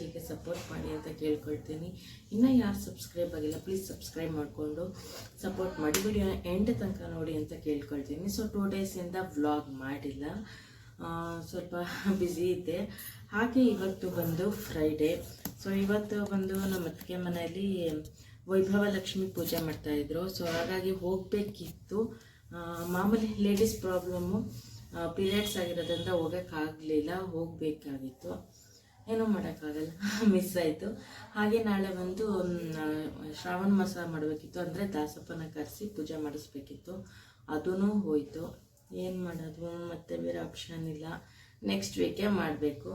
ಹೀಗೆ ಸಪೋರ್ಟ್ ಮಾಡಿ ಅಂತ ಕೇಳ್ಕೊಳ್ತೀನಿ. ಇನ್ನೂ ಯಾರು ಸಬ್ಸ್ಕ್ರೈಬ್ ಆಗಿಲ್ಲ ಪ್ಲೀಸ್ ಸಬ್ಸ್ಕ್ರೈಬ್ ಮಾಡಿಕೊಂಡು ಸಪೋರ್ಟ್ ಮಾಡಿ. ವಿಡಿಯೋ ಎಂಡ್ ತನಕ ನೋಡಿ ಅಂತ ಕೇಳ್ಕೊಳ್ತೀನಿ. ಸೊ ಟೂ ಡೇಸಿಂದ ವ್ಲಾಗ್ ಮಾಡಿಲ್ಲ. ಸ್ವಲ್ಪ ಬ್ಯುಸಿ ಇದ್ದೆ. ಹಾಗೆ ಇವತ್ತು ಬಂದು ಫ್ರೈಡೇ ಸೊ ಇವತ್ತು ಬಂದು ನಮ್ಮ ಅತ್ತಿಗೆ ಮನೆಯಲ್ಲಿ ವೈಭವ ಲಕ್ಷ್ಮಿ ಪೂಜೆ ಮಾಡ್ತಾಯಿದ್ರು ಸೊ ಹಾಗಾಗಿ ಹೋಗಬೇಕಿತ್ತು. ಮಾಮೂಲಿ ಲೇಡೀಸ್ ಪ್ರಾಬ್ಲಮ್ಮು ಪೀರಿಯಡ್ಸ್ ಆಗಿರೋದ್ರಿಂದ ಹೋಗೋಕ್ಕಾಗಲಿಲ್ಲ. ಹೋಗಬೇಕಾಗಿತ್ತು. ಏನೂ ಮಾಡೋಕ್ಕಾಗಲ್ಲ ಮಿಸ್ ಆಯಿತು. ಹಾಗೆ ನಾಳೆ ಬಂದು ಶ್ರಾವಣ ಮಾಸ ಮಾಡಬೇಕಿತ್ತು. ಅಂದರೆ ದಾಸಪ್ಪನ ಕರೆಸಿ ಪೂಜೆ ಮಾಡಿಸ್ಬೇಕಿತ್ತು. ಅದೂ ಹೋಯಿತು. ಏನು ಮಾಡೋದು? ಮತ್ತೆ ಬೇರೆ ಆಪ್ಷನ್ ಇಲ್ಲ. ನೆಕ್ಸ್ಟ್ ವೀಕೇ ಮಾಡಬೇಕು.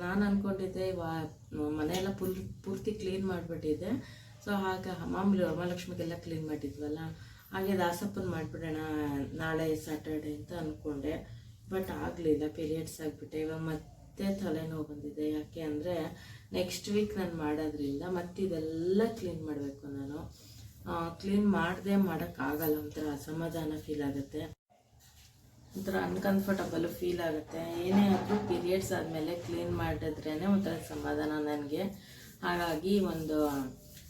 ನಾನು ಅಂದ್ಕೊಂಡಿದ್ದೆ ವಾ, ಮನೆಯೆಲ್ಲ ಫುಲ್ ಪೂರ್ತಿ ಕ್ಲೀನ್ ಮಾಡಿಬಿಟ್ಟಿದ್ದೆ. ಸೊ ಹಾಗೆ, ಮಾಮೂಲಿ ವರಮಹಾಲಕ್ಷ್ಮಿಗೆಲ್ಲ ಕ್ಲೀನ್ ಮಾಡಿದ್ವಲ್ಲ. ಹಾಗೆ ದಾಸಪ್ಪನ ಮಾಡಿಬಿಡೋಣ ನಾಳೆ ಸ್ಯಾಟರ್ಡೆ ಅಂತ ಅಂದ್ಕೊಂಡೆ ಬಟ್ ಆಗಲಿಲ್ಲ ಪೀರಿಯಡ್ಸ್ ಆಗಿಬಿಟ್ಟೆ. ಇವಾಗ ಮತ್ತೆ ತಲೆನೋವು ಬಂದಿದೆ. ಯಾಕೆ ಅಂದರೆ ನೆಕ್ಸ್ಟ್ ವೀಕ್ ನಾನು ಮಾಡೋದ್ರಿಂದ ಮತ್ತೆ ಇದೆಲ್ಲ ಕ್ಲೀನ್ ಮಾಡಬೇಕು ನಾನು. ಕ್ಲೀನ್ ಮಾಡದೆ ಮಾಡೋಕ್ಕಾಗಲ್ಲ ಒಂಥರ ಅಸಮಾಧಾನ ಫೀಲ್ ಆಗುತ್ತೆ. ಒಂಥರ ಅನ್ಕಂಫರ್ಟಬಲ್ ಫೀಲ್ ಆಗುತ್ತೆ. ಏನೇ ಆದರೂ ಪೀರಿಯಡ್ಸ್ ಆದಮೇಲೆ ಕ್ಲೀನ್ ಮಾಡಿದ್ರೇ ಒಂಥರ ಸಮಾಧಾನ ನನಗೆ. ಹಾಗಾಗಿ ಒಂದು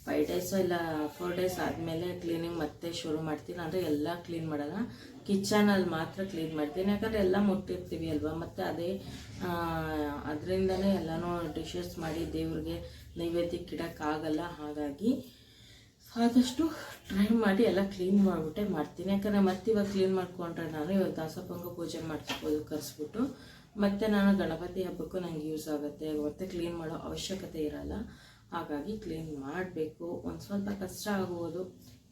ಫೈವ್ ಡೇಸು ಇಲ್ಲ ಫೋರ್ ಡೇಸ್ ಆದಮೇಲೆ ಕ್ಲೀನಿಂಗ್ ಮತ್ತೆ ಶುರು ಮಾಡ್ತೀನಿ ಅಂದರೆ ಎಲ್ಲ ಕ್ಲೀನ್ ಮಾಡಲ್ಲ. ಕಿಚನಲ್ಲಿ ಮಾತ್ರ ಕ್ಲೀನ್ ಮಾಡ್ತೀನಿ. ಯಾಕಂದರೆ ಎಲ್ಲ ಮುಟ್ಟಿರ್ತೀವಿ ಅಲ್ವಾ? ಮತ್ತು ಅದೇ ಅದರಿಂದನೇ ಎಲ್ಲನೂ ಡಿಶಸ್ ಮಾಡಿ ದೇವ್ರಿಗೆ ನೈವೇದ್ಯಕ್ಕೆ ಇಡೋಕ್ಕಾಗಲ್ಲ ಹಾಗಾಗಿ ಆದಷ್ಟು ಟ್ರೈ ಮಾಡಿ ಎಲ್ಲ ಕ್ಲೀನ್ ಮಾಡಿಬಿಟ್ಟೆ ಮಾಡ್ತೀನಿ. ಯಾಕಂದರೆ ಮತ್ತೆ ಇವಾಗ ಕ್ಲೀನ್ ಮಾಡ್ಕೊಂಡ್ರೆ ನಾನು ಇವಾಗ ದಾಸಪಂಗ ಪೂಜೆ ಮಾಡಿಸ್ಬೋದು, ಕರೆಸ್ಬಿಟ್ಟು. ಮತ್ತು ನಾನು ಗಣಪತಿ ಹಬ್ಬಕ್ಕೂ ನನಗೆ ಯೂಸ್ ಆಗುತ್ತೆ. ಮತ್ತೆ ಕ್ಲೀನ್ ಮಾಡೋ ಅವಶ್ಯಕತೆ ಇರಲ್ಲ. ಹಾಗಾಗಿ ಕ್ಲೀನ್ ಮಾಡಬೇಕು. ಒಂದು ಸ್ವಲ್ಪ ಕಷ್ಟ ಆಗುವುದು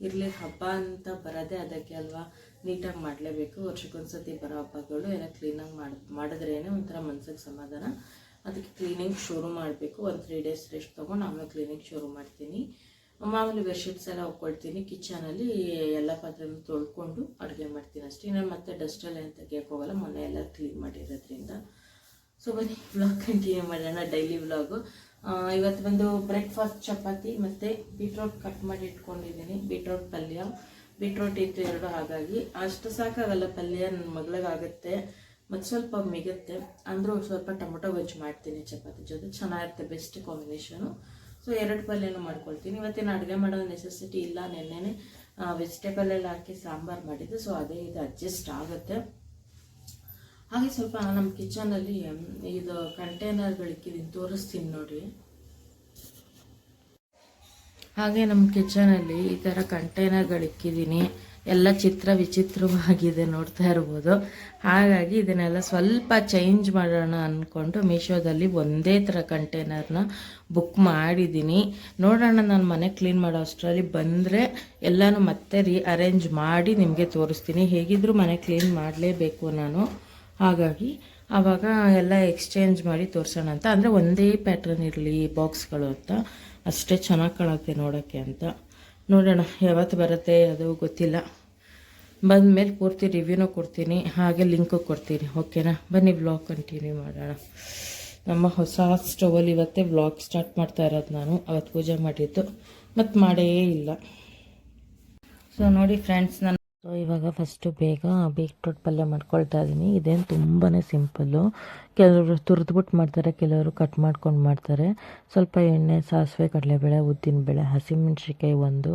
ಇರಲಿ ಹಬ್ಬ ಅಂತ ಬರೋದೇ ಅದಕ್ಕೆ ಅಲ್ವಾ? ನೀಟಾಗಿ ಮಾಡಲೇಬೇಕು. ವರ್ಷಕ್ಕೊಂದ್ಸತಿ ಬರೋ ಹಬ್ಬಗಳು ಎಲ್ಲ ಕ್ಲೀನಾಗಿ ಮಾಡಿ ಮಾಡಿದ್ರೇ ಒಂಥರ ಮನ್ಸಿಗೆ ಸಮಾಧಾನ. ಅದಕ್ಕೆ ಕ್ಲೀನಿಂಗ್ ಶುರು ಮಾಡಬೇಕು. ಒಂದು ತ್ರೀ ಡೇಸ್ ರೆಸ್ಟ್ ತೊಗೊಂಡು ಆಮೇಲೆ ಕ್ಲೀನಿಂಗ್ ಶುರು ಮಾಡ್ತೀನಿ. ಮಾಮೂಲಿ ಬೆಡ್ಶೀಟ್ಸ್ ಎಲ್ಲ ಒಕ್ಕೊಳ್ತೀನಿ ಕಿಚನಲ್ಲಿ ಎಲ್ಲ ಪಾತ್ರೆನೂ ತೊಳ್ಕೊಂಡು ಅಡುಗೆ ಮಾಡ್ತೀನಿ ಅಷ್ಟೇ. ನಾನು ಮತ್ತೆ ಡಸ್ಟಲ್ಲಿ ಏನು ತೆಗಿಯೋಕೆ ಹೋಗೋಲ್ಲ ಮೊನ್ನೆ ಎಲ್ಲ ಕ್ಲೀನ್ ಮಾಡಿರೋದ್ರಿಂದ. ಸೊ ಬನ್ನಿ ವ್ಲಾಗ್ ಕಂಟಿನ್ಯೂ ಮಾಡೋಣ. ಡೈಲಿ ವ್ಲಾಗು ಇವತ್ತು ಬಂದು ಬ್ರೇಕ್ಫಾಸ್ಟ್ ಚಪಾತಿ ಮತ್ತು ಬೀಟ್ರೋಟ್ ಕಟ್ ಮಾಡಿ ಇಟ್ಕೊಂಡಿದ್ದೀನಿ ಬೀಟ್ರೋಟ್ ಪಲ್ಯ. ಬೀಟ್ರೋಟ್ ಇತ್ತು ಎರಡು, ಹಾಗಾಗಿ ಅಷ್ಟು ಸಾಕಾಗಲ್ಲ ಪಲ್ಯ ನನ್ನ ಮಗಳಿಗಾಗುತ್ತೆ, ಮತ್ತು ಸ್ವಲ್ಪ ಮಿಗುತ್ತೆ ಅಂದರೂ ಸ್ವಲ್ಪ ಟೊಮೊಟೊ ಗೊಜ್ಜು ಮಾಡ್ತೀನಿ ಚಪಾತಿ ಜೊತೆ. ಚೆನ್ನಾಗಿರುತ್ತೆ ಬೆಸ್ಟ್ ಕಾಂಬಿನೇಷನು ಸೊ ಎರಡು ಪಲ್ಯನೂ ಮಾಡ್ಕೊಳ್ತೀನಿ. ಇವತ್ತಿನ ಅಡುಗೆ ಮಾಡೋ ನೆಸೆಸಿಟಿ ಇಲ್ಲ. ನೆನ್ನೆನೆ ವೆಜಿಟೇಬಲ್ ಎಲ್ಲ ಹಾಕಿ ಸಾಂಬಾರು ಮಾಡಿದ್ದೆ. ಸೊ ಅದೇ ಇದು ಅಡ್ಜಸ್ಟ್ ಆಗುತ್ತೆ. ಹಾಗೆ ಸ್ವಲ್ಪ ನಮ್ಮ ಕಿಚನಲ್ಲಿ ಇದು ಕಂಟೈನರ್ಗಳಿಕ್ಕಿದ್ದೀನಿ ತೋರಿಸ್ತೀನಿ ನೋಡಿ. ಹಾಗೆ ನಮ್ಮ ಕಿಚನಲ್ಲಿ ಈ ಥರ ಕಂಟೈನರ್ಗಳಿಕ್ಕಿದ್ದೀನಿ ಎಲ್ಲ ಚಿತ್ರ ವಿಚಿತ್ರವಾಗಿದೆ ನೋಡ್ತಾ ಇರ್ಬೋದು. ಹಾಗಾಗಿ ಇದನ್ನೆಲ್ಲ ಸ್ವಲ್ಪ ಚೇಂಜ್ ಮಾಡೋಣ ಅಂದ್ಕೊಂಡು ಮೀಶೋದಲ್ಲಿ ಒಂದೇ ಥರ ಕಂಟೈನರ್ನ ಬುಕ್ ಮಾಡಿದ್ದೀನಿ ನೋಡೋಣ, ನಾನು ಮನೆ ಕ್ಲೀನ್ ಮಾಡೋ ಅಷ್ಟರಲ್ಲಿ ಬಂದರೆ ಎಲ್ಲನೂ ಮತ್ತೆ ರೀ ಅರೇಂಜ್ ಮಾಡಿ ನಿಮಗೆ ತೋರಿಸ್ತೀನಿ. ಹೇಗಿದ್ದರೂ ಮನೆ ಕ್ಲೀನ್ ಮಾಡಲೇಬೇಕು ನಾನು. ಹಾಗಾಗಿ ಆವಾಗ ಎಲ್ಲ ಎಕ್ಸ್ಚೇಂಜ್ ಮಾಡಿ ತೋರಿಸೋಣ ಅಂತ. ಅಂದರೆ ಒಂದೇ ಪ್ಯಾಟ್ರನ್ ಇರಲಿ ಬಾಕ್ಸ್ಗಳು ಅಂತ. ಅಷ್ಟೇ ಚೆನ್ನಾಗಿ ಕಾಣುತ್ತೆ ನೋಡೋಕ್ಕೆ ಅಂತ. ನೋಡೋಣ, ಯಾವತ್ತು ಬರುತ್ತೆ ಅದು ಗೊತ್ತಿಲ್ಲ. ಬಂದಮೇಲೆ ಪೂರ್ತಿ ರಿವ್ಯೂನೂ ಕೊಡ್ತೀನಿ, ಹಾಗೆ ಲಿಂಕು ಕೊಡ್ತೀನಿ. ಓಕೆನಾ ಬನ್ನಿ ವ್ಲಾಗ್ ಕಂಟಿನ್ಯೂ ಮಾಡೋಣ. ನಮ್ಮ ಹೊಸ ಸ್ಟವಲ್ಲಿ ಇವತ್ತೇ ವ್ಲಾಗ್ ಸ್ಟಾರ್ಟ್ ಮಾಡ್ತಾ ಇರೋದು ನಾನು. ಅವತ್ತು ಪೂಜೆ ಮಾಡಿದ್ದು. ಮತ್ತು ಮಾಡೇ ಇಲ್ಲ. ಸೊ ನೋಡಿ ಫ್ರೆಂಡ್ಸ್ ನಾನು ಸೊ ಇವಾಗ ಫಸ್ಟು ಬೇಗ ಬೀಟ್ರೂಟ್ ಪಲ್ಯ ಮಾಡ್ಕೊಳ್ತಾ ಇದ್ದೀನಿ ಇದೇನು ತುಂಬಾ ಸಿಂಪಲ್ಲು ಕೆಲವರು ತುರಿದ್ಬಿಟ್ಟು ಮಾಡ್ತಾರೆ, ಕೆಲವರು ಕಟ್ ಮಾಡ್ಕೊಂಡು ಮಾಡ್ತಾರೆ. ಸ್ವಲ್ಪ ಎಣ್ಣೆ, ಸಾಸಿವೆ, ಕಡಲೆಬೇಳೆ, ಉದ್ದಿನಬೇಳೆ ಹಸಿಮೆಣ್ಸಿಕಾಯಿ ಒಂದು,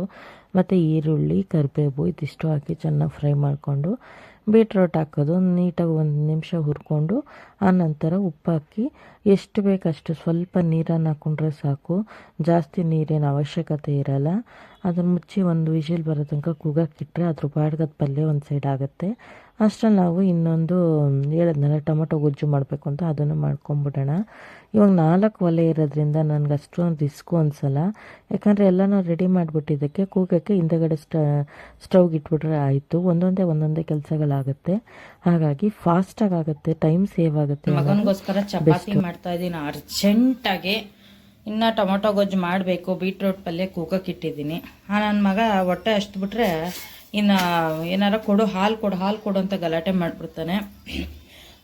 ಮತ್ತು ಈರುಳ್ಳಿ, ಕರಿಬೇವು, ಇದಿಷ್ಟು ಹಾಕಿ ಚೆನ್ನಾಗಿ ಫ್ರೈ ಮಾಡಿಕೊಂಡು ಬೀಟ್ರೋಟ್ ಹಾಕೋದು, ನೀಟಾಗಿ ಒಂದು ನಿಮಿಷ ಹುರ್ಕೊಂಡು, ಆ ನಂತರ ಉಪ್ಪು ಹಾಕಿ, ಎಷ್ಟು ಬೇಕಷ್ಟು ಸ್ವಲ್ಪ ನೀರನ್ನು ಹಾಕ್ಕೊಂಡ್ರೆ ಸಾಕು. ಜಾಸ್ತಿ ನೀರೇನು ಅವಶ್ಯಕತೆ ಇರಲ್ಲ. ಅದನ್ನು ಮುಚ್ಚಿ ಒಂದು ವಿಷಿಲ್ ಬರೋ ತನಕ ಕೂಗಕ್ಕಿಟ್ರೆ ಅದ್ರ ಬಾಡ್ಗದ ಪಲ್ಯ ಒಂದು ಸೈಡ್ ಆಗುತ್ತೆ. ಅಷ್ಟರಲ್ಲಿ ನಾವು ಇನ್ನೊಂದು ಹೇಳಿದ್ನಲ್ಲ ಟೊಮೊಟೊ ಗೊಜ್ಜು ಮಾಡಬೇಕು ಅಂತ ಅದನ್ನು ಮಾಡ್ಕೊಂಬಿಡೋಣ. ಇವಾಗ ನಾಲ್ಕು ಒಲೆ ಇರೋದ್ರಿಂದ ನನಗೆ ಅಷ್ಟೊಂದು ರಿಸ್ಕು ಅನಿಸಲ್ಲ. ಯಾಕಂದರೆ ಎಲ್ಲನೂ ರೆಡಿ ಮಾಡಿಬಿಟ್ಟಿದ್ದಕ್ಕೆ ಕೂಗಕ್ಕೆ ಹಿಂದೆಗಡೆ ಸ್ಟ ಸ್ಟವ್ಗೆ ಇಟ್ಬಿಟ್ರೆ ಆಯಿತು. ಒಂದೊಂದೇ ಒಂದೊಂದೇ ಕೆಲಸಗಳಾಗುತ್ತೆ. ಹಾಗಾಗಿ ಫಾಸ್ಟಾಗಿ ಆಗುತ್ತೆ ಟೈಮ್ ಸೇವ್ ಆಗುತ್ತೆ ಮಗನಿಗೋಸ್ಕರ ಚಪಾತಿ ಮಾಡ್ತಾ ಇದ್ದೀನಿ ಅರ್ಜೆಂಟಾಗಿ. ಇನ್ನು ಟೊಮೊಟೊ ಗೊಜ್ಜು ಮಾಡಬೇಕು ಬೀಟ್ರೋಟ್ ಪಲ್ಯ ಕೂಗಕ್ಕೆ ಇಟ್ಟಿದ್ದೀನಿ. ಆ ನನ್ನ ಮಗ ಹೊಟ್ಟೆ ಅಷ್ಟು ಬಿಟ್ರೆ ಇನ್ನು ಏನಾರ ಕೊಡು, ಹಾಲು ಕೊಡು ಹಾಲು ಕೊಡು ಅಂತ ಗಲಾಟೆ ಮಾಡಿಬಿಡ್ತಾನೆ.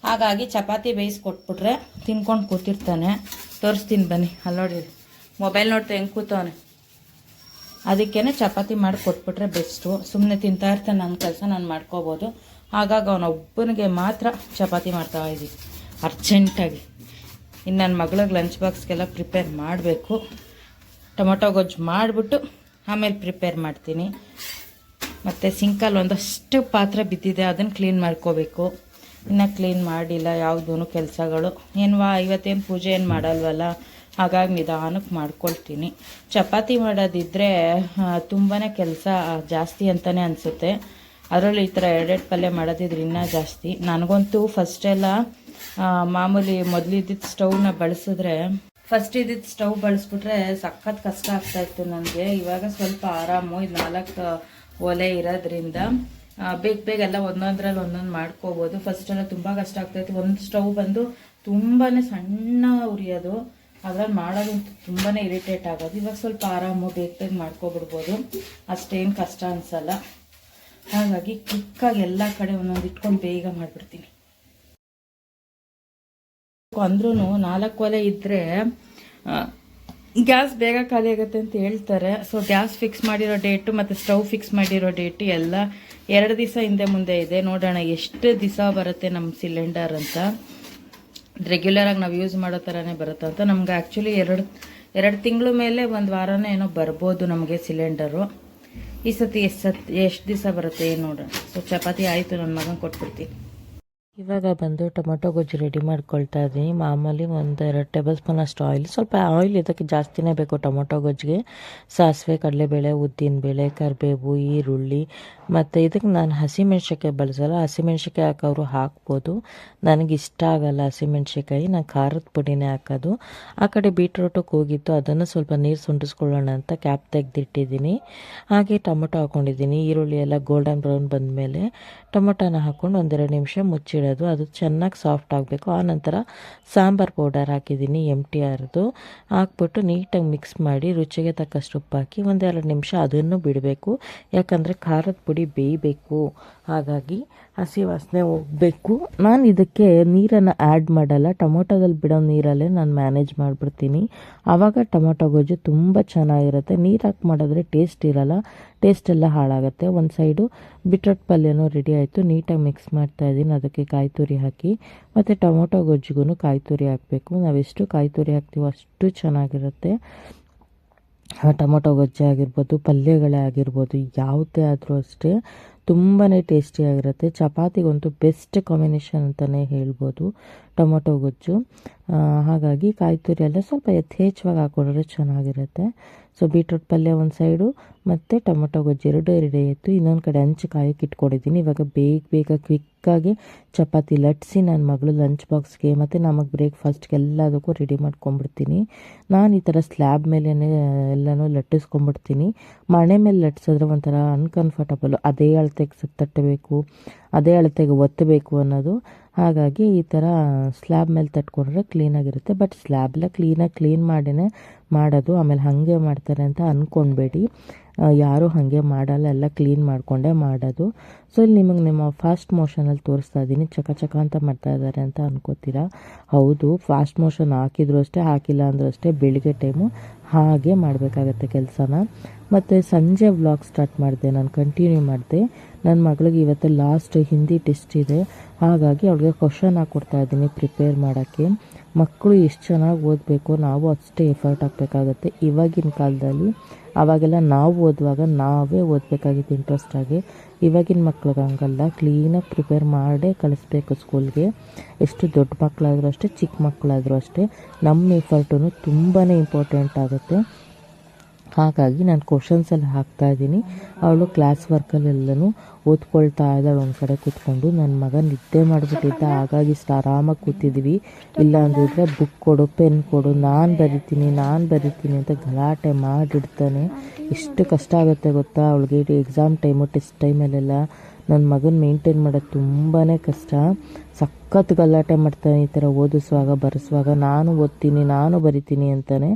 ಹಾಗಾಗಿ ಚಪಾತಿ ಬೇಯಿಸಿ ಕೊಟ್ಬಿಟ್ರೆ ತಿನ್ಕೊಂಡು ಕೂತಿರ್ತಾನೆ. ತೋರಿಸ್ತೀನಿ ಬನ್ನಿ ಅಲ್ಲಿ ನೋಡಿ. ಮೊಬೈಲ್ ನೋಡ್ತಾ ಹೆಂಗೆ ಕೂತವನೆ. ಅದಕ್ಕೇ ಚಪಾತಿ ಮಾಡಿ ಕೊಟ್ಬಿಟ್ರೆ ಬೆಸ್ಟು. ಸುಮ್ಮನೆ ತಿಂತಾ ಇರ್ತಾನೆ ನನ್ನ ಕೆಲಸ, ನಾನು ಮಾಡ್ಕೋಬೋದು. ಹಾಗಾಗಿ ಅವನೊಬ್ಬನಿಗೆ ಮಾತ್ರ ಚಪಾತಿ ಮಾಡ್ತಾ ಇದ್ದೀವಿ ಅರ್ಜೆಂಟಾಗಿ. ಇನ್ನು ನನ್ನ ಮಗಳಿಗೆ ಲಂಚ್ ಬಾಕ್ಸ್ಗೆಲ್ಲ ಪ್ರಿಪೇರ್ ಮಾಡಬೇಕು. ಟೊಮೊಟೊ ಗೊಜ್ಜು ಮಾಡಿಬಿಟ್ಟು ಆಮೇಲೆ ಪ್ರಿಪೇರ್ ಮಾಡ್ತೀನಿ. ಮತ್ತು ಸಿಂಕಲ್ಲಿ ಒಂದಷ್ಟು ಪಾತ್ರೆ ಬಿದ್ದಿದೆ, ಅದನ್ನು ಕ್ಲೀನ್ ಮಾಡ್ಕೋಬೇಕು. ಇನ್ನು ಕ್ಲೀನ್ ಮಾಡಿಲ್ಲ ಯಾವುದೂ ಕೆಲಸಗಳು. ಏನು ವಾ, ಇವತ್ತೇನು ಪೂಜೆ ಏನು ಮಾಡಲ್ವಲ್ಲ? ಹಾಗಾಗಿ ನಿಧಾನಕ್ಕೆ ಮಾಡ್ಕೊಳ್ತೀನಿ. ಚಪಾತಿ ಮಾಡೋದಿದ್ದರೆ ತುಂಬಾ ಕೆಲಸ ಜಾಸ್ತಿ ಅಂತಲೇ ಅನಿಸುತ್ತೆ. ಅದರಲ್ಲಿ ಈ ಥರ ಎರಡೆರಡು ಪಲ್ಯ ಮಾಡೋದಿದ್ರೆ ಇನ್ನೂ ಜಾಸ್ತಿ. ನನಗಂತೂ ಫಸ್ಟೆಲ್ಲ ಮಾಮೂಲಿ ಮೊದಲಿದ್ದಿದ್ದು ಸ್ಟೌವ್ನ ಬಳಸಿದ್ರೆ ಫಸ್ಟ್ ಇದ್ದಿದ್ದು ಸ್ಟವ್ ಬಳಸ್ಬಿಟ್ರೆ ಸಖತ್ ಕಷ್ಟ ಆಗ್ತಾಯಿತ್ತು ನನಗೆ. ಇವಾಗ ಸ್ವಲ್ಪ ಆರಾಮು, ಇದು ನಾಲ್ಕು ಒಲೆ ಇರೋದ್ರಿಂದ ಬೇಗ ಬೇಗ ಎಲ್ಲ ಒಂದೊಂದ್ರಲ್ಲಿ ಒಂದೊಂದು ಮಾಡ್ಕೋಬೋದು. ಫಸ್ಟ್ ಎಲ್ಲ ತುಂಬ ಕಷ್ಟ ಆಗ್ತಾಯಿತ್ತು ಒಂದು ಸ್ಟವ್ ಬಂದು ತುಂಬಾ ಸಣ್ಣ ಉರಿಯೋದು. ಅದ್ರಲ್ಲಿ ಮಾಡೋದಂತೂ ತುಂಬಾ ಇರಿಟೇಟ್ ಆಗೋದು. ಇವಾಗ ಸ್ವಲ್ಪ ಆರಾಮು ಬೇಗ ಬೇಗ ಮಾಡ್ಕೊಬಿಡ್ಬೋದು. ಅಷ್ಟೇನು ಕಷ್ಟ ಅನಿಸಲ್ಲ. ಹಾಗಾಗಿ ಕ್ವಿಕ್ಕಾಗಿ ಎಲ್ಲ ಕಡೆ ಒಂದೊಂದು ಇಟ್ಕೊಂಡು ಬೇಗ ಮಾಡಿಬಿಡ್ತೀನಿ. ಅಂದ್ರೂ ನಾಲ್ಕು ಒಲೆ ಇದ್ದರೆ ಗ್ಯಾಸ್ ಬೇಗ ಖಾಲಿ ಆಗುತ್ತೆ ಅಂತ ಹೇಳ್ತಾರೆ. ಸೊ ಗ್ಯಾಸ್ ಫಿಕ್ಸ್ ಮಾಡಿರೋ ಡೇಟು ಮತ್ತು ಸ್ಟವ್ ಫಿಕ್ಸ್ ಮಾಡಿರೋ ಡೇಟು ಎಲ್ಲ ಎರಡು ದಿವಸ ಹಿಂದೆ ಮುಂದೆ ಇದೆ. ನೋಡೋಣ ಎಷ್ಟು ದಿವಸ ಬರುತ್ತೆ ನಮ್ಮ ಸಿಲಿಂಡರ್ ಅಂತ. ರೆಗ್ಯುಲರಾಗಿ ನಾವು ಯೂಸ್ ಮಾಡೋ ಥರನೇ ಬರುತ್ತೆ ಅಂತ. ನಮ್ಗೆ ಆ್ಯಕ್ಚುಲಿ ಎರಡು ಎರಡು ತಿಂಗಳ ಮೇಲೆ ಒಂದು ವಾರನೇ ಏನೋ ಬರ್ಬೋದು ನಮಗೆ ಸಿಲಿಂಡರು ಈ ಸತಿ ಎಷ್ಟು ಸತ್, ಎಷ್ಟು ದಿವಸ ಬರುತ್ತೆ ಏನು ನೋಡೋಣ. ಸೊ ಚಪಾತಿ ಆಯಿತು ನನ್ನ ಮಗನ ಕೊಟ್ಬಿಡ್ತೀನಿ. ಇವಾಗ ಬಂದು ಟೊಮೊಟೊ ಗೊಜ್ಜು ರೆಡಿ ಮಾಡ್ಕೊಳ್ತಾ ಇದ್ದೀನಿ. ಮಾಮೂಲಿ ಒಂದು ಎರಡು ಟೇಬಲ್ ಸ್ಪೂನ್ ಅಷ್ಟು ಆಯಿಲ್ ಸ್ವಲ್ಪ ಆಯಿಲ್ ಇದಕ್ಕೆ ಜಾಸ್ತಿನೇ ಬೇಕು ಟೊಮೊಟೊ ಗೊಜ್ಜಿಗೆ. ಸಾಸಿವೆ, ಕಡಲೆಬೇಳೆ ಉದ್ದಿನಬೇಳೆ ಕರಿಬೇವು, ಈರುಳ್ಳಿ. ಮತ್ತು ಇದಕ್ಕೆ ನಾನು ಹಸಿಮೆಣ್ಸಿಕಾಯಿ ಬಳಸಲ್ಲ. ಹಸಿಮೆಣ್ಸಿಕಾಯಿ ಹಾಕೋರು ಹಾಕ್ಬೋದು. ನನಗೆ ಇಷ್ಟ ಆಗಲ್ಲ ಹಸಿಮೆಣ್ಸಿಕಾಯಿ ನಾನು ಖಾರದ ಪುಡಿನೇ ಹಾಕೋದು. ಆ ಕಡೆ ಬೀಟ್ರೋಟು ಕೂಗಿತ್ತು ಅದನ್ನು ಸ್ವಲ್ಪ ನೀರು ಸುಂಡಿಸ್ಕೊಳ್ಳೋಣ ಅಂತ ಕ್ಯಾಪ್ ತೆಗೆದಿಟ್ಟಿದ್ದೀನಿ. ಹಾಗೆ ಟೊಮೊಟೊ ಹಾಕ್ಕೊಂಡಿದ್ದೀನಿ ಈರುಳ್ಳಿ ಎಲ್ಲ ಗೋಲ್ಡನ್ ಬ್ರೌನ್ ಬಂದಮೇಲೆ ಟೊಮೊಟೊನ ಹಾಕ್ಕೊಂಡು ಒಂದೆರಡು ನಿಮಿಷ ಮುಚ್ಚಿಡೋದು ಅದು ಚೆನ್ನಾಗಿ ಸಾಫ್ಟ್ ಆಗಬೇಕು. ಆನಂತರ ಸಾಂಬಾರು ಪೌಡರ್ ಹಾಕಿದ್ದೀನಿ ಎಂ ಟಿ ಆರ್ದು ಹಾಕ್ಬಿಟ್ಟು ನೀಟಾಗಿ ಮಿಕ್ಸ್ ಮಾಡಿ ರುಚಿಗೆ ತಕ್ಕಷ್ಟು ಉಪ್ಪು ಹಾಕಿ ಒಂದೆರಡು ನಿಮಿಷ ಅದನ್ನು ಬಿಡಬೇಕು. ಯಾಕಂದರೆ ಖಾರದ ಪುಡಿ ಬೇಯಬೇಕು ಹಾಗಾಗಿ ಹಸಿ ವಾಸನೆ ಹೋಗಬೇಕು. ನಾನು ಇದಕ್ಕೆ ನೀರನ್ನು ಆ್ಯಡ್ ಮಾಡಲ್ಲ. ಟೊಮೊಟೊದಲ್ಲಿ ಬಿಡೋ ನೀರಲ್ಲೇ ನಾನು ಮ್ಯಾನೇಜ್ ಮಾಡಿಬಿಡ್ತೀನಿ. ಆವಾಗ ಟೊಮೊಟೊ ಗೊಜ್ಜು ತುಂಬ ಚೆನ್ನಾಗಿರುತ್ತೆ. ನೀರು ಹಾಕಿ ಮಾಡಿದ್ರೆ ಟೇಸ್ಟ್ ಇರಲ್ಲ. ಟೇಸ್ಟ್ ಎಲ್ಲ ಹಾಳಾಗುತ್ತೆ. ಒಂದು ಸೈಡು ಬಿಟ್ರೋಟ್ ಪಲ್ಯನೂ ರೆಡಿ ಆಯಿತು. ನೀಟಾಗಿ ಮಿಕ್ಸ್ ಮಾಡ್ತಾ ಇದ್ದೀನಿ. ಅದಕ್ಕೆ ಕಾಯಿ ತುರಿ ಹಾಕಿ. ಮತ್ತು ಟೊಮೊಟೊ ಗೊಜ್ಜಿಗೂ ಕಾಯಿ ತುರಿ ಹಾಕಬೇಕು. ನಾವೆಷ್ಟು ಕಾಯಿ ತುರಿ ಹಾಕ್ತೀವೋ ಅಷ್ಟು ಚೆನ್ನಾಗಿರುತ್ತೆ. ಟೊಮೊಟೊ ಗೊಜ್ಜೆ ಆಗಿರ್ಬೋದು, ಪಲ್ಯಗಳೇ ಆಗಿರ್ಬೋದು, ಯಾವುದೇ ಆದರೂ ಅಷ್ಟೇ. ತುಂಬಾ ಟೇಸ್ಟಿಯಾಗಿರುತ್ತೆ ಚಪಾತಿಗಂತೂ ಬೆಸ್ಟ್ ಕಾಂಬಿನೇಷನ್ ಅಂತಲೇ ಹೇಳ್ಬೋದು. ಟೊಮೊಟೊ, ಗೊಜ್ಜು. ಹಾಗಾಗಿ ಕಾಯಿ ತುರಿ ಎಲ್ಲ ಸ್ವಲ್ಪ ಯಥೇಚ್ಛವಾಗಿ ಹಾಕ್ಕೊಂಡ್ರೆ ಚೆನ್ನಾಗಿರುತ್ತೆ. ಸೊ ಬೀಟ್ರೂಟ್ ಪಲ್ಯ ಒಂದು ಸೈಡು ಮತ್ತು ಟೊಮೊಟೊ, ಗೊಜ್ಜು ಎರಡು ರೆಡಿ ಇತ್ತು ಇನ್ನೊಂದು ಕಡೆ ಹಂಚು ಕಾಯಕ್ಕೆ ಇಟ್ಕೊಂಡಿದ್ದೀನಿ. ಇವಾಗ ಬೇಗ ಬೇಗ ಕ್ವಿಕ್ಕಾಗಿ ಚಪಾತಿ ಲಟ್ಸಿ ನನ್ನ ಮಗಳು ಲಂಚ್ ಬಾಕ್ಸ್ಗೆ ಮತ್ತು ನಮಗೆ ಬ್ರೇಕ್ಫಾಸ್ಟ್ಗೆ ಎಲ್ಲದಕ್ಕೂ ರೆಡಿ ಮಾಡ್ಕೊಂಬಿಡ್ತೀನಿ ನಾನು ಈ ಥರ ಸ್ಲ್ಯಾಬ್ ಮೇಲೇ ಎಲ್ಲನೂ ಲಟ್ಟಿಸ್ಕೊಂಬಿಡ್ತೀನಿ ಮಣೆ ಮೇಲೆ ಲಟ್ಸಿದ್ರೆ ಒಂಥರ ಅನ್ಕಂಫರ್ಟಬಲ್ ಅದೇ ಅಳತೆಗೆ ತಟ್ಟಬೇಕು, ಅದೇ ಅಳತೆಗೆ ಒತ್ತಬೇಕು ಅನ್ನೋದು. ಹಾಗಾಗಿ ಈ ಥರ ಸ್ಲ್ಯಾಬ್ ಮೇಲೆ ತಟ್ಕೊಂಡ್ರೆ ಕ್ಲೀನಾಗಿರುತ್ತೆ ಬಟ್ ಸ್ಲ್ಯಾಬ್ಲ ಕ್ಲೀನಾಗಿ ಕ್ಲೀನ್ ಮಾಡಿನೇ ಮಾಡೋದು, ಆಮೇಲೆ ಹಾಗೆ ಮಾಡ್ತಾರೆ ಅಂತ ಅಂದ್ಕೊಳ್ಬೇಡಿ ಯಾರೂ ಹಾಗೆ ಮಾಡಲ್ಲ, ಎಲ್ಲ ಕ್ಲೀನ್ ಮಾಡಿಕೊಂಡೇ ಮಾಡೋದು. ಸೊ ಇಲ್ಲಿ ನಿಮಗೆ ನಿಮ್ಮ ಫಾಸ್ಟ್ ಮೋಷನಲ್ಲಿ ತೋರಿಸ್ತಾ ಇದ್ದೀನಿ ಚಕ ಚಕ ಅಂತ ಮಾಡ್ತಾ ಇದ್ದಾರೆ ಅಂತ ಅನ್ಕೋತೀರಾ? ಹೌದು ಫಾಸ್ಟ್ ಮೋಷನ್ ಹಾಕಿದ್ರು ಅಷ್ಟೇ, ಹಾಕಿಲ್ಲ ಅಂದರೂ ಅಷ್ಟೇ ಬೆಳಿಗ್ಗೆ ಟೈಮು ಹಾಗೆ ಮಾಡಬೇಕಾಗತ್ತೆ ಕೆಲಸನ. ಮತ್ತು ಸಂಜೆ ವ್ಲಾಗ್ ಸ್ಟಾರ್ಟ್ ಮಾಡಿದೆ, ನಾನು ಕಂಟಿನ್ಯೂ ಮಾಡಿದೆ. ನನ್ನ ಮಗಳಿಗೆ ಇವತ್ತು ಲಾಸ್ಟ್ ಹಿಂದಿ ಟೆಸ್ಟ್ ಇದೆ. ಹಾಗಾಗಿ ಅವಳಿಗೆ ಕ್ವಶನ್ ಹಾಕ್ಕೊಡ್ತಾ ಇದ್ದೀನಿ ಪ್ರಿಪೇರ್ ಮಾಡೋಕ್ಕೆ. ಮಕ್ಕಳು ಎಷ್ಟು ಚೆನ್ನಾಗಿ ಓದಬೇಕು, ನಾವು ಅಷ್ಟೇ ಎಫರ್ಟ್ ಹಾಕಬೇಕಾಗತ್ತೆ. ಇವಾಗಿನ ಕಾಲದಲ್ಲಿ ಆವಾಗೆಲ್ಲ ನಾವು ಓದುವಾಗ ನಾವೇ ಓದಬೇಕಾಗಿತ್ತು ಇಂಟ್ರೆಸ್ಟಾಗಿ ಇವಾಗಿನ ಮಕ್ಳಿಗೆ ಹಂಗಲ್ಲ ಕ್ಲೀನಾಗಿ ಪ್ರಿಪೇರ್ ಮಾಡೇ ಕಳಿಸ್ಬೇಕು ಸ್ಕೂಲ್ಗೆ ಎಷ್ಟು ದೊಡ್ಡ ಮಕ್ಕಳಾದರೂ ಅಷ್ಟೇ, ಚಿಕ್ಕ ಮಕ್ಕಳಾದರೂ ಅಷ್ಟೇ. ನಮ್ಮ ಎಫರ್ಟು ತುಂಬಾ ಇಂಪಾರ್ಟೆಂಟ್ ಆಗುತ್ತೆ. ಹಾಗಾಗಿ ನಾನು ಕ್ವಶನ್ಸ್ ಎಲ್ಲ ಹಾಕ್ತಾ ಇದ್ದೀನಿ. ಅವಳು ಕ್ಲಾಸ್ ವರ್ಕಲ್ಲೆಲ್ಲನೂ ಓದ್ಕೊಳ್ತಾ ಇದ್ದಾಳೆ. ಒಂದು ಕಡೆ ಕೂತ್ಕೊಂಡು ನನ್ನ ಮಗ ನಿದ್ದೆ ಮಾಡಿಬಿಟ್ಟಿದ್ದ ಹಾಗಾಗಿ ಇಷ್ಟು ಆರಾಮಾಗಿ ಕೂತಿದ್ವಿ. ಇಲ್ಲ ಅಂದಿದ್ರೆ ಬುಕ್ ಕೊಡು ಪೆನ್ ಕೊಡು, ನಾನು ಬರಿತೀನಿ ನಾನು ಬರಿತೀನಿ ಅಂತ ಗಲಾಟೆ ಮಾಡಿಡ್ತಾನೆ ಎಷ್ಟು ಕಷ್ಟ ಆಗುತ್ತೆ ಗೊತ್ತಾ? ಅವಳಿಗೆ ಎಕ್ಸಾಮ್ ಟೈಮು ಟೆಸ್ಟ್ ಟೈಮಲ್ಲೆಲ್ಲ ನನ್ನ ಮಗನ ಮೇಂಟೈನ್ ಮಾಡೋದು ತುಂಬಾ ಕಷ್ಟ. ಸಖತ್ ಗಲಾಟೆ ಮಾಡ್ತಾನೆ ಈ ಥರ ಓದಿಸುವಾಗ, ಬರೆಸುವಾಗ. ನಾನು ಓದ್ತೀನಿ, ನಾನು ಬರಿತೀನಿ ಅಂತಾನೆ.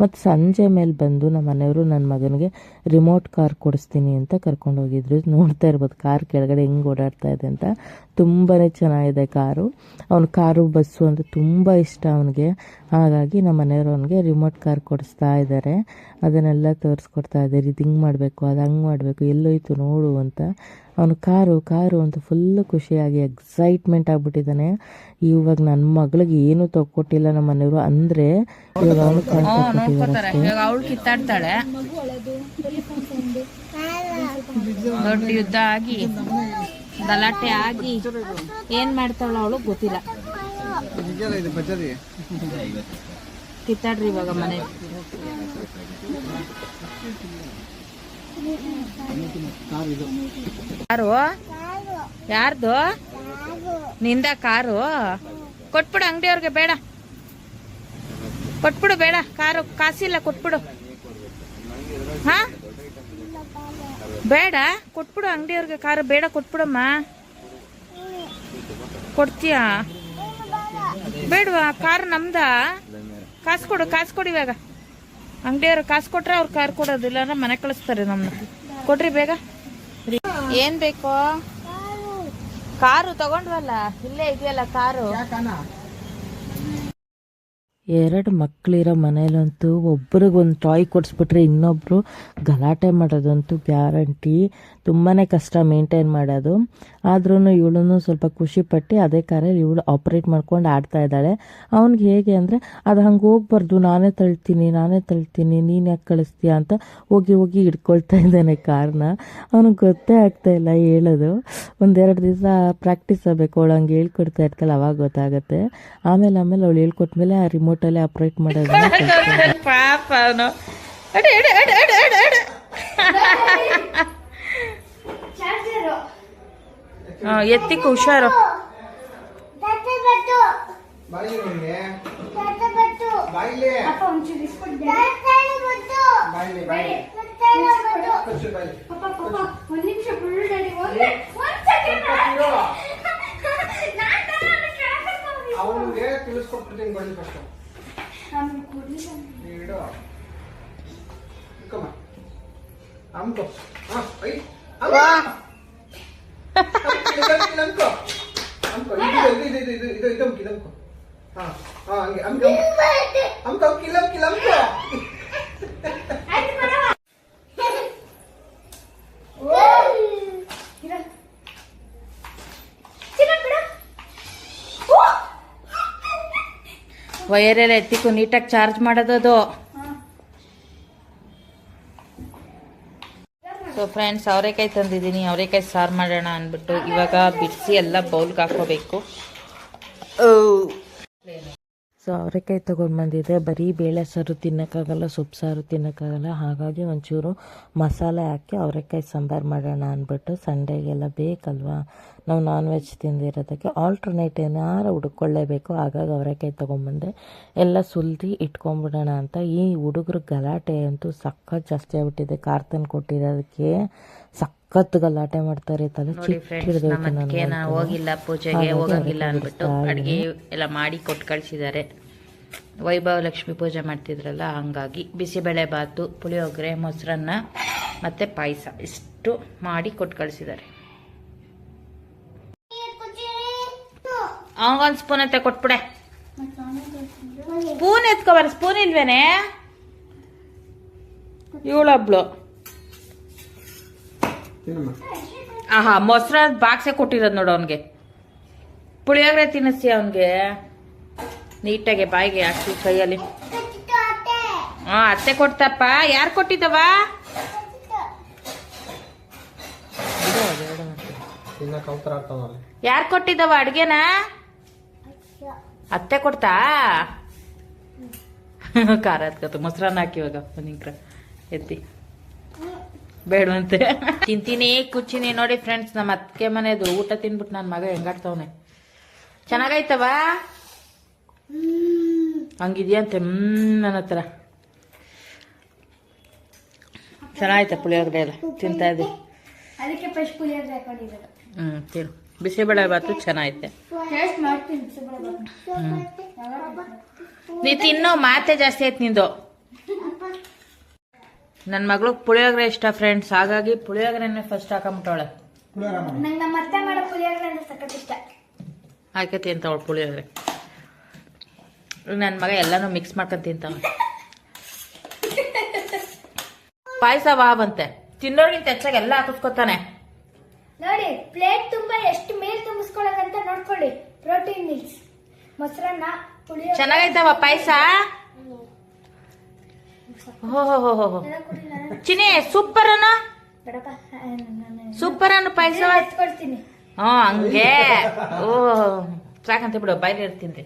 ಮತ್ತು ಸಂಜೆ ಮೇಲೆ ಬಂದು ನಮ್ಮ ಮನೆಯವರು ನನ್ನ ಮಗನಿಗೆ ರಿಮೋಟ್ ಕಾರ್ ಕೊಡಿಸ್ತೀನಿ ಅಂತ ಕರ್ಕೊಂಡು ಹೋಗಿದ್ರು. ನೋಡ್ತಾ ಇರ್ಬೋದು ಕಾರ್ ಕೆಳಗಡೆ ಹೆಂಗೆ ಓಡಾಡ್ತಾ ಇದೆ ಅಂತ. ತುಂಬಾ ಚೆನ್ನಾಗಿದೆ ಕಾರು. ಅವನ ಕಾರು, ಬಸ್ಸು ಅಂದರೆ ತುಂಬ ಇಷ್ಟ ಅವನಿಗೆ. ಹಾಗಾಗಿ ನಮ್ಮ ಮನೆಯವರು ಅವನಿಗೆ ರಿಮೋಟ್ ಕಾರ್ ಕೊಡಿಸ್ತಾ ಇದ್ದಾರೆ ಅದನ್ನೆಲ್ಲ ತೋರಿಸ್ಕೊಡ್ತಾ ಇದ್ದಾರೆ ಇದು ಹಿಂಗೆ ಮಾಡಬೇಕು, ಅದು ಹಂಗೆ ಮಾಡಬೇಕು, ಎಲ್ಲೋಯ್ತು ನೋಡು ಅಂತ. ಅವನು ಕಾರು ಕಾರು ಅಂತ ಫುಲ್ಲು ಖುಷಿಯಾಗಿ ಎಕ್ಸೈಟ್ಮೆಂಟ್ ಆಗ್ಬಿಟ್ಟಿದ್ದಾನೆ. ಇವಾಗ ನನ್ನ ಮಗಳಿಗೆ ಏನು ತಗೊಟ್ಟಿಲ್ಲ ನಮ್ಮ ಮನೆಯವರು ಅಂದರೆ ಅವನು ಇವಾಗ ಅವಳು ಕಿತ್ತಾಡ್ತಾಳೆ. ದೊಡ್ಡ ಯುದ್ಧ ಆಗಿ ಗಲಾಟೆ ಆಗಿ ಏನ್ ಮಾಡ್ತಾಳ ಅವಳು ಗೊತ್ತಿಲ್ಲ. ಕಿತ್ತಾಡ್ರಿ ಇವಾಗ ಮನೆ. ಕಾರು? ಯಾರ್ದು? ನಿಂದ ಕಾರು? ಕೊಟ್ಬಿಡು ಅಂಗಡಿಯವ್ರಿಗೆ ಬೇಡ. ಕೊಟ್ಬಿಡು ಬೇಡ, ಕಾರು, ಕಾಸಿಲ್ಲ, ಕೊಟ್ಬಿಡು. ಹಾ? ಬೇಡ, ಕೊಟ್ಬಿಡು ಅಂಗಡಿಯವ್ರಿಗೆ ಕಾರು, ಬೇಡ, ಕೊಟ್ಬಿಡಮ್ಮ. ಕೊಡ್ತೀಯಾ? ಬೇಡವಾ, ಕಾರು ನಮ್ದ? ಕಾಸು ಕೊಡು, ಕಾಸು ಕೊಡಿ ಇವಾಗ. ಅಂಗಡಿಯವ್ರು ಕಾಸು ಕೊಟ್ರೆ ಅವ್ರು ಕಾರ್ ಕೊಡೋದಿಲ್ಲ ಅಂದ್ರೆ ಮನೆ ಕಳಿಸ್ತಾರೆ ನಮ್ಮನ್ನ ಕೊಡ್ರಿ ಬೇಗ. ಏನ್ ಬೇಕು? ಕಾರು ತಗೊಂಡ್ವಲ್ಲ, ಇಲ್ಲೇ ಇದೆಯಲ್ಲ ಕಾರು. ಎರಡು ಮಕ್ಕಳಿರೋ ಮನೇಲಂತೂ ಒಬ್ರಿಗೊಂದು ಟಾಯ್ ಕೊಡಿಸ್ಬಿಟ್ರೆ ಇನ್ನೊಬ್ರು ಗಲಾಟೆ ಮಾಡೋದಂತೂ ಗ್ಯಾರಂಟಿ ತುಂಬಾ ಕಷ್ಟ ಮೇಂಟೈನ್ ಮಾಡೋದು. ಆದ್ರೂ ಇವಳು ಸ್ವಲ್ಪ ಖುಷಿ ಪಟ್ಟು ಅದೇ ಕಾರಲ್ಲಿ ಇವಳು ಆಪ್ರೇಟ್ ಮಾಡ್ಕೊಂಡು ಆಡ್ತಾ ಇದ್ದಾಳೆ. ಅವ್ನಿಗೆ ಹೇಗೆ ಅಂದರೆ ಅದು ಹಂಗೆ ಹೋಗ್ಬಾರ್ದು ನಾನೇ ತಳ್ತೀನಿ ನಾನೇ ತಳ್ತೀನಿ ನೀನು ಯಾಕೆ ಕಳಿಸ್ತೀಯ ಅಂತ ಹೋಗಿ ಹೋಗಿ ಹಿಡ್ಕೊಳ್ತಾ ಇದ್ದಾನೆ ಕಾರ್ನ ಅವ್ನಿಗೆ ಗೊತ್ತೇ ಆಗ್ತಾ ಇಲ್ಲ ಹೇಳೋದು. ಒಂದೆರಡು ದಿವಸ ಪ್ರಾಕ್ಟೀಸ್ ಆಗಬೇಕು ಅವಳು ಹಂಗೆ ಹೇಳ್ಕೊಡ್ತಾ ಇರ್ತಾಳೆ ಅವಾಗ ಗೊತ್ತಾಗುತ್ತೆ. ಆಮೇಲೆ ಆಮೇಲೆ ಅವಳು ಹೇಳ್ಕೊಟ್ಮೇಲೆ ಆ ರಿಮೋಟಲ್ಲಿ ಆಪ್ರೇಟ್ ಮಾಡೋದನ್ನ ಕಲ್ತ್ಕೊಂಡೆ. ಪಾಪ ಅವನು ಹಾ, ಎತ್ತಿಕ್ಕೆ ಹುಷಾರು. ಅವನಿಗೆ ತಿಳಿಸ್ಕೊಟ್ಬಿಡ್ತೀನಿ ಬನ್ನಿ. ಫಸ್ಟ್ ಇಡು. ಇಕ್ಕಮ್ಮ ಅಮ್ಕೋ ಹಾ ಐ. ಅಮ್ಕೋ ವೈರೆಲ್ಲ ಎತ್ತಿಕ್ಕು ನೀಟಾಗಿ ಚಾರ್ಜ್ ಮಾಡೋದದು ಫ್ರೆಂಡ್ಸ್ ಅವರೆಕಾಯಿ ತಂದಿದ್ದೀನಿ ಅವರೆಕಾಯಿ ಸಾರು ಮಾಡೋಣ ಅಂದ್ಬಿಟ್ಟು ಇವಾಗ ಬಿಡಿಸಿ ಎಲ್ಲ ಬೌಲ್ಗೆ ಹಾಕೋಬೇಕು ಸೊ ಅವರೆಕಾಯಿ ತೊಗೊಂಡು ಬಂದಿದ್ದೆ ಬರೀ ಬೇಳೆ ಸಾರು ತಿನ್ನೋಕ್ಕಾಗಲ್ಲ, ಸೊಪ್ಪು ಸಾರು ತಿನ್ನೋಕ್ಕಾಗಲ್ಲ. ಹಾಗಾಗಿ ಒಂಚೂರು ಮಸಾಲೆ ಹಾಕಿ ಅವರೆಕಾಯಿ ಸಾಂಬಾರು ಮಾಡೋಣ ಅಂದ್ಬಿಟ್ಟು ಸಂಡೇಗೆಲ್ಲ ಬೇಕಲ್ವಾ? ನಾವು ನಾನ್ ವೆಜ್ ತಿಂದಿರೋದಕ್ಕೆ ಆಲ್ಟರ್ನೇಟ್ ಏನಾರು ಹುಡುಕೊಳ್ಳೇಬೇಕು. ಹಾಗಾಗಿ ಅವರೆಕಾಯಿ ತೊಗೊಂಬಂದೆ ಎಲ್ಲ ಸುಲ್ದಿ ಇಟ್ಕೊಂಡ್ಬಿಡೋಣ ಅಂತ ಈ ಹುಡುಗರು ಗಲಾಟೆ ಅಂತೂ ಸಖತ್ ಜಾಸ್ತಿ ಆಗ್ಬಿಟ್ಟಿದೆ. ಕಾರ್ ತಂದು ಕೊಟ್ಟಿರೋದಕ್ಕೆ ಸಖತ್ ಗಲಾಟೆ ಮಾಡ್ತಾರೆ ತಲೆ ಚಿಕ್ಕ. ನಾನು ಹೋಗಿಲ್ಲ ಪೂಜೆಗೆ ಹಾಗಾಗಿ ಹೋಗಂಗಿಲ್ಲ ಅಂದ್ಬಿಟ್ಟು ಅಡುಗೆ ಎಲ್ಲ ಮಾಡಿ ಕೊಟ್ಟು ಕಳಿಸಿದ್ದಾರೆ. ವೈಭವ ಲಕ್ಷ್ಮಿ ಪೂಜೆ ಮಾಡ್ತಿದ್ರಲ್ಲ ಹಂಗಾಗಿ ಬಿಸಿಬೇಳೆ ಬಾತು ಪುಳಿಯೋಗರೆ ಮೊಸರನ್ನ ಮತ್ತೆ ಪಾಯಸ ಇಷ್ಟು ಮಾಡಿ ಕೊಟ್ಟು ಕಳಿಸಿದ್ದಾರೆ. ಅವಂಗೊಂದು ಸ್ಪೂನ್ ಅಂತ ಕೊಟ್ಬಿಡೆ. Spoon ಎತ್ಕೊಬಾರ spoon ಇಲ್ವೇನೆ? ಇವಳೊಬ್ಳು. ಆಹಾ ಮೊಸರ ಬಾಕ್ಸೆ ಕೊಟ್ಟಿರೋದು ನೋಡು ಅವನಿಗೆ. ಪುಳಿಯೋಗರೆ ತಿನ್ನಿಸಿ ಅವನಿಗೆ? ನೀಟಾಗಿ ಬಾಯಿಗೆ ಹಾಕಿ ಕೈಯಲ್ಲಿ. ಹಾ ಅತ್ತೆ ಕೊಡ್ತಪ್ಪ. ಯಾರು ಕೊಟ್ಟಿದ್ದವ? ಯಾರು ಕೊಟ್ಟಿದ್ದವ ಅಡ್ಗೆನ? ಅತ್ತೆ ಕೊಡ್ತಾ? ಖಾರ ಹತ್ಕತ್ತು ಮೊಸರನ್ನ ಹಾಕಿ ಇವಾಗ ನಿಂಕ್ರ ಎತ್ತಿ. ಬೇಡವಂತೆ ತಿಂತೀನಿ ಕುಚ್ಚಿನಿ ನೋಡಿ ಫ್ರೆಂಡ್ಸ್ ನಮ್ಮ ಅತ್ತಿಗೆ ಮನೆದು ಊಟ ತಿನ್ಬಿಟ್ಟು ನನ್ನ ಮಗ ಹೆಂಗಾಡ್ತವನೆ ಚೆನ್ನಾಗೈತವ ಹಂಗಿದ್ಯಂತೆ ಹ್ಮ್ ನನ್ನ ಹತ್ರ. ಚೆನ್ನಾಯ್ತ ಪುಳಿಯೋಗರೆ ಎಲ್ಲ? ತಿಂತಾ ಇದ್ದೆ. ಅದಕ್ಕೆ ಫಸ್ಟ್ ಪುಳಿಯೋಗರೆ ಹಾಕೊಂಡಿರೋದು. ಹ್ಮ್ ತಿರು. ಬಿಸಿಬೇಳೆ ಬಾತು ಚೆನ್ನಾಗೈತೆ. ಟೇಸ್ಟ್ ಮಾಡ್ತೀನಿ ಬಿಸಿಬೇಳೆ ನೀ ತಿನ್ನೋ ಮಾತೆ ಜಾಸ್ತಿ ಆಯ್ತು ನಿಂದು. ನನ್ನ ಮಗಳು ಪುಳಿಯೋಗರೆ ಇಷ್ಟ ಫ್ರೆಂಡ್ಸ್ ಹಾಗಾಗಿ ಪುಳಿಯೋಗರೆನೇ ಫಸ್ಟ್ ಹಾಕೊಂಬಿಟ್ಟವಳೆ. ನಂಗೆ ನಮ್ಮ ಅತ್ತೆ ಮಾಡೋ ಪುಳಿಯೋಗರೆ ಅಂದ್ರೆ ಸಖತ್ ಇಷ್ಟ. ಆಕೆ ತಿಂತಾವಳು ಪುಳಿಯೋಗರೆ. ನನ್ನ ಮಗ ಎಲ್ಲಾನು ಮಿಕ್ಸ್ ಮಾಡ್ಕೊಂಡು ತಿಂತಾವ ಪಾಯಸ ವಾ ಬಂತೆ. ತಿನ್ನೋರ್ಗಿಂತ ಹೆಚ್ಚಾಗಿ ಎಲ್ಲ ಹಾಕಿಸ್ಕೊತಾನೆ. ನೋಡಿ ಪ್ಲೇಟ್ ತುಂಬಾ ಎಷ್ಟು ಮೇಲ್ ತುಂಬಿಸ್ಕೊಳಕಂತ ನೋಡ್ಕೊಳ್ಳಿ. ಪ್ರೋಟೀನ್ ಮಿಲ್ಸ್ ಮೊಸರನ್ನ ಪುಳಿಯೋಗರೆ. ಚೆನ್ನಾಗೈತವ ಪಾಯಸ? ಚಿನಿ ಸೂಪರ್ ಅನ್ನ? ಸೂಪರ್ ಅನ್ನ ಪಾಯಸ ಹ್ಞೂ ಹಂಗೆ. ಓ ಸಾಕಂತ ಬಿಡು ಬಾಯ್ಲಿ ಇರ್ತೀನಿ